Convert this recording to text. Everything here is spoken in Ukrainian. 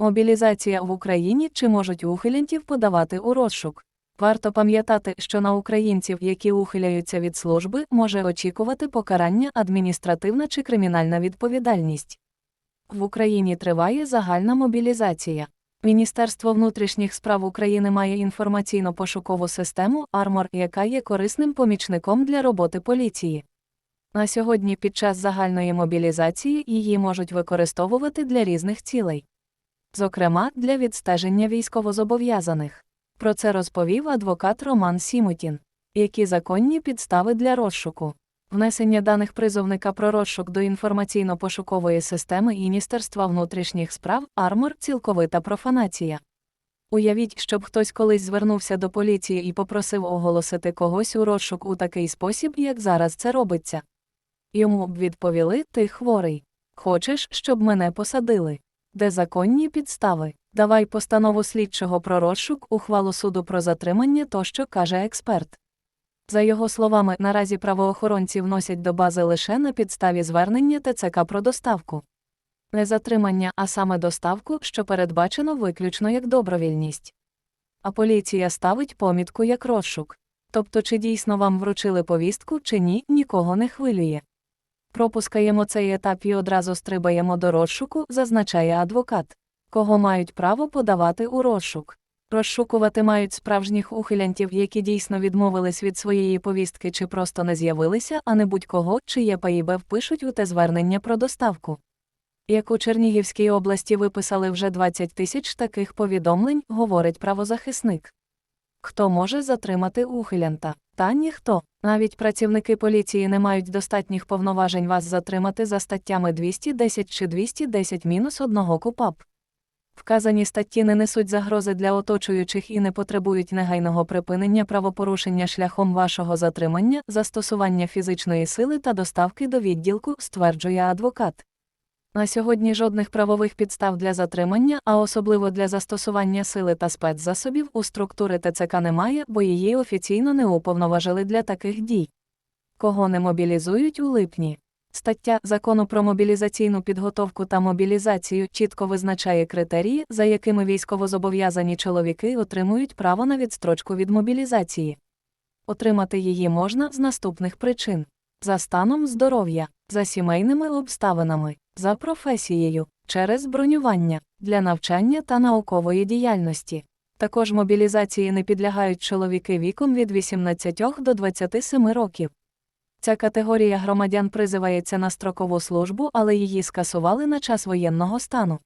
Мобілізація в Україні чи можуть ухилянтів подавати у розшук? Варто пам'ятати, що на українців, які ухиляються від служби, може очікувати покарання адміністративна чи кримінальна відповідальність. В Україні триває загальна мобілізація. Міністерство внутрішніх справ України має інформаційно-пошукову систему Армор, яка є корисним помічником для роботи поліції. На сьогодні під час загальної мобілізації її можуть використовувати для різних цілей. Зокрема, для відстеження військовозобов'язаних. Про це розповів адвокат Роман Сімутін. Які законні підстави для розшуку? Внесення даних призовника про розшук до інформаційно-пошукової системи Міністерства внутрішніх справ Армор цілковита профанація. Уявіть, щоб хтось колись звернувся до поліції і попросив оголосити когось у розшук у такий спосіб, як зараз це робиться. Йому б відповіли: Ти хворий. Хочеш, щоб мене посадили? Де законні підстави? Давай постанову слідчого про розшук, ухвалу суду про затримання тощо каже експерт. За його словами, наразі правоохоронці вносять до бази лише на підставі звернення ТЦК про доставку. Не затримання, а саме доставку, що передбачено виключно як добровільність. А поліція ставить помітку як розшук. Тобто, чи дійсно вам вручили повістку, чи ні, нікого не хвилює. Пропускаємо цей етап і одразу стрибаємо до розшуку, зазначає адвокат. Кого мають право подавати у розшук? Розшукувати мають справжніх ухилянтів, які дійсно відмовились від своєї повістки чи просто не з'явилися, а не будь-кого, чиє ПАІБ впишуть у те звернення про доставку. Як у Чернігівській області виписали вже 20 тисяч таких повідомлень, говорить правозахисник. Хто може затримати ухилянта? Та ніхто. Навіть працівники поліції не мають достатніх повноважень вас затримати за статтями 210 чи 210-1 КУПАП. Вказані статті не несуть загрози для оточуючих і не потребують негайного припинення правопорушення шляхом вашого затримання, застосування фізичної сили та доставки до відділку, стверджує адвокат. На сьогодні жодних правових підстав для затримання, а особливо для застосування сили та спецзасобів у структури ТЦК немає, бо її офіційно не уповноважили для таких дій. Кого не мобілізують у липні? Стаття закону про мобілізаційну підготовку та мобілізацію чітко визначає критерії, за якими військовозобов'язані чоловіки отримують право на відстрочку від мобілізації. Отримати її можна з наступних причин: за станом здоров'я, за сімейними обставинами, за професією, через бронювання, для навчання та наукової діяльності. Також мобілізації не підлягають чоловіки віком від 18 до 27 років. Ця категорія громадян призивається на строкову службу, але її скасували на час воєнного стану.